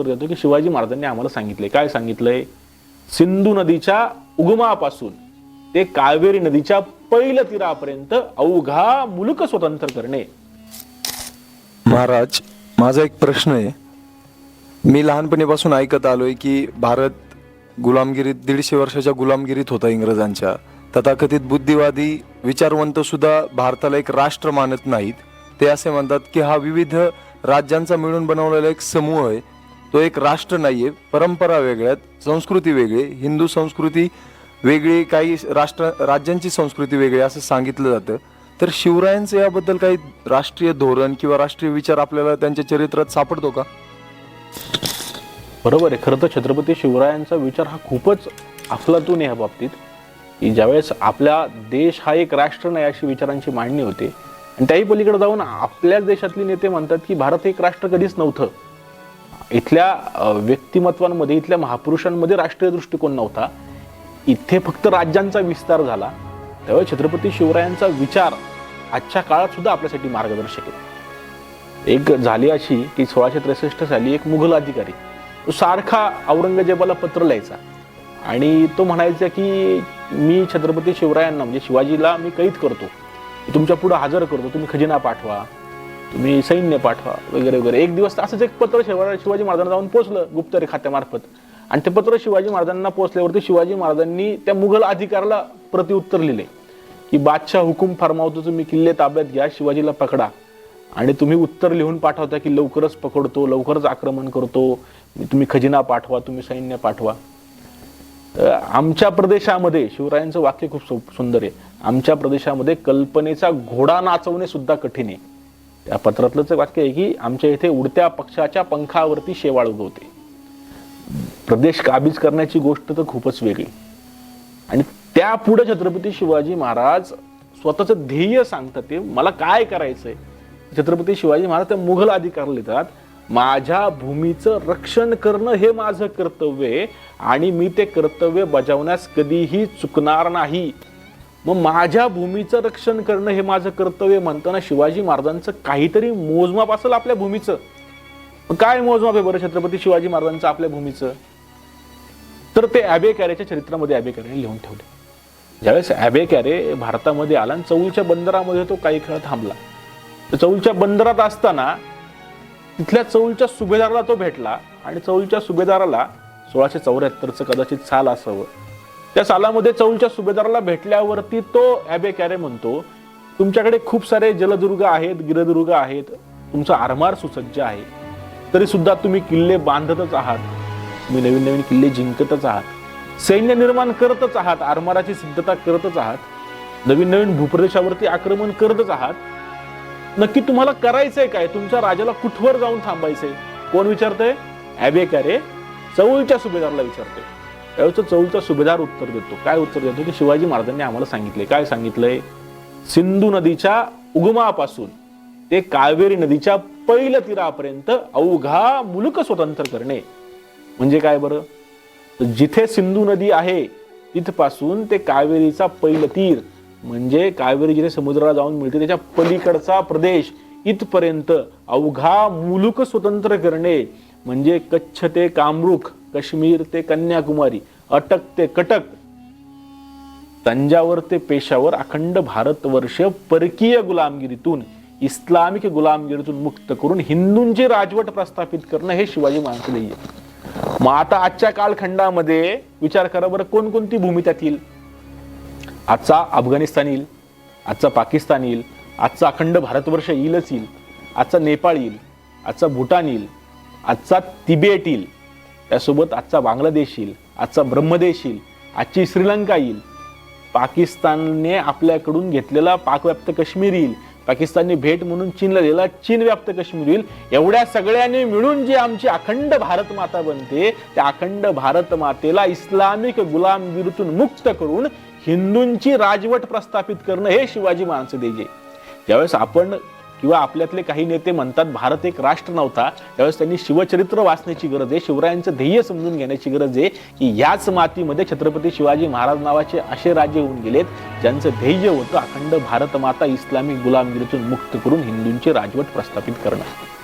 उत्तर देतो की शिवाजी महाराजांनी आम्हाला सांगितले काय सांगितलंय? सिंधू नदीच्या उगमापासून ते कावेरी नदीच्या पहिल्या तीरापर्यंत अवघा मुलक स्वतंत्र करणे. महाराज माझा एक प्रश्न आहे. मी लहानपणीपासून ऐकत आलोय की भारत गुलामगिरीत दीडशे वर्षाच्या गुलामगिरीत होता इंग्रजांच्या. तथाकथित बुद्धिवादी विचारवंत सुद्धा भारताला एक राष्ट्र मानत नाहीत. ते असे म्हणतात की हा विविध राज्यांचा मिळून बनवलेला एक समूह आहे. तो एक राष्ट्र नाहीये परंपरा वेगळ्यात संस्कृती वेगळी हिंदू संस्कृती वेगळी काही राष्ट्र राज्यांची संस्कृती वेगळी असं सांगितलं जातं. तर शिवरायांचं याबद्दल काही राष्ट्रीय धोरण किंवा राष्ट्रीय विचार आपल्याला त्यांच्या चरित्रात सापडतो का? बरोबर आहे. खरं तर छत्रपती शिवरायांचा विचार हा खूपच अफलातून आहे बाबतीत. की ज्यावेळेस आपला देश हा एक राष्ट्र नाही अशी विचारांची मांडणी होते. आणि त्याही पलीकडे जाऊन आपल्याच देशातले नेते म्हणतात की भारत एक राष्ट्र कधीच नव्हतं. इथल्या व्यक्तिमत्वांमध्ये इथल्या महापुरुषांमध्ये राष्ट्रीय दृष्टिकोन नव्हता. इथे फक्त राज्यांचा विस्तार झाला. त्यावेळी छत्रपती शिवरायांचा विचार आजच्या काळात सुद्धा आपल्यासाठी मार्गदर्शक आहे. एक झाली अशी की सोळाशे त्रेसष्ट साली एक मुघल अधिकारी तो सारखा औरंगजेबाला पत्र लिहायचा. आणि तो म्हणायचा की मी छत्रपती शिवरायांना म्हणजे शिवाजीला मी कैद करतो. तुमच्या पुढं हजर करतो. तुम्ही खजिना पाठवा. तुम्ही सैन्य पाठवा वगैरे वगैरे. एक दिवस असंच एक पत्र शिवाजी शिवाजी महाराजांना जाऊन पोचलं गुप्तरी खात्यामार्फत. आणि ते पत्र शिवाजी महाराजांना पोचल्यावरती शिवाजी महाराजांनी त्या मुघल अधिकाऱ्याला प्रतिउत्तर लिहिले की बादशाह हुकूम फरमावतो तुम्ही किल्ले ताब्यात घ्या शिवाजीला पकडा. आणि तुम्ही उत्तर लिहून पाठवता की लवकरच पकडतो लवकरच आक्रमण करतो. तुम्ही खजिना पाठवा तुम्ही सैन्य पाठवा. तर आमच्या प्रदेशामध्ये शिवरायांचं वाक्य खूप सु- सुंदर आहे. आमच्या प्रदेशामध्ये कल्पनेचा घोडा नाचवणे सुद्धा कठीण आहे. त्या पत्रातलंच वाक्य आहे की आमच्या इथे उडत्या पक्षाच्या पंखावरती शेवाळ उगवते प्रदेश काबीज करण्याची गोष्ट तर खूपच वेगळी. आणि त्या पुढे छत्रपती शिवाजी महाराज स्वतःचं ध्येय सांगतात ते मला काय करायचंय? छत्रपती शिवाजी महाराज त्या मुघल अधिकार लिहितात माझ्या भूमीचं रक्षण करणं हे माझं कर्तव्य आहे आणि मी ते कर्तव्य बजावण्यास कधीही चुकणार नाही. मग माझ्या भूमीचं रक्षण करणं हे माझं कर्तव्य म्हणताना शिवाजी महाराजांचं काहीतरी मोजमाप असेल आपल्या भूमीचं. काय मोजमाप आहे बरं छत्रपती शिवाजी महाराजांचं आपल्या भूमीचं? तर ते ॲबे कॅरेच्या चरित्रामध्ये ॲबे कॅरेने लिहून ठेवले. ज्यावेळेस ॲबे कॅरे भारतामध्ये आला आणि चौलच्या बंदरामध्ये तो काही काळ थांबला. तर चौलच्या बंदरात असताना तिथल्या चौलच्या सुभेदाराला तो भेटला आणि चौलच्या सुभेदाराला सोळाशे चौऱ्याहत्तरचं कदाचित साल असावं. त्या सालामध्ये चौलच्या सुभेदाराला भेटल्यावरती तो ॲबे कॅरे म्हणतो तुमच्याकडे खूप सारे जलदुर्ग आहेत गिरदुर्ग आहेत तुमचा आरमार सुसज्ज आहे. तरी सुद्धा तुम्ही किल्ले बांधतच आहात. तुम्ही नवीन नवीन किल्ले जिंकतच आहात. सैन्य निर्माण करतच आहात आरमाराची सिद्धता करतच आहात. नवीन नवीन भूप्रदेशावरती आक्रमण करतच आहात. नक्की तुम्हाला करायचंय काय? तुमच्या राजाला कुठवर जाऊन थांबायचंय? कोण विचारतंय? ॲबे कॅरे चौलच्या सुभेदाराला विचारतोय. त्यावेळेस चौलचा सुभेदार उत्तर देतो. काय उत्तर देतो? की शिवाजी महाराजांनी आम्हाला सांगितले काय सांगितलंय? सिंधू नदीच्या उगमापासून ते कावेरी नदीच्या पहिल्या तीरापर्यंत अवघा मुलुक स्वतंत्र करणे. म्हणजे काय बरं? तर जिथे सिंधू नदी आहे तिथपासून ते कावेरीचा पहिलं तीर. म्हणजे कावेरी जिथे समुद्राला जाऊन मिळते त्याच्या पलीकडचा प्रदेश इथपर्यंत अवघा मुलुक स्वतंत्र करणे. म्हणजे कच्छ ते कामरूख काश्मीर ते कन्याकुमारी अटक ते कटक तंजावर ते पेशावर अखंड भारतवर्ष परकीय गुलामगिरीतून इस्लामिक गुलामगिरीतून मुक्त करून हिंदूंची राजवट प्रस्थापित करणं हे शिवाजी महाराज ध्येय आहे. मग आता आजच्या कालखंडामध्ये विचार करा बरं कोणकोणती भूमी त्यात येईल आजचा अफगाणिस्तान येईल आजचा पाकिस्तान येईल आजचा अखंड भारतवर्ष येईलच येईल आजचा नेपाळ येईल आजचा भूटान येईल आजचा तिबेट येईल त्यासोबत आजचा बांगलादेश येईल आजचा ब्रह्मदेश येईल आजची श्रीलंका येईल. पाकिस्तानने आपल्याकडून घेतलेला पाकव्याप्त काश्मीर येईल. पाकिस्तानने भेट म्हणून चीनला दिलेला चीन व्याप्त काश्मीर येईल. एवढ्या सगळ्यांनी मिळून जी आमची अखंड भारत माता बनते त्या अखंड भारत मातेला इस्लामिक गुलामगिरीतून मुक्त करून हिंदूंची राजवट प्रस्थापित करणं हे शिवाजी महाराजांचे देजे. ज्यावेळेस आपण किंवा आपल्यातले काही नेते म्हणतात भारत एक राष्ट्र नव्हता. त्यावेळेस त्यांनी शिवचरित्र वाचण्याची गरज आहे शिवरायांचं ध्येय समजून घेण्याची गरज आहे की याच मातीमध्ये छत्रपती शिवाजी महाराज नावाचे असे राजे होऊन गेलेत ज्यांचं ध्येय होतं अखंड भारत माता इस्लामिक गुलामगिरीतून मुक्त करून हिंदूंची राजवट प्रस्थापित करणं.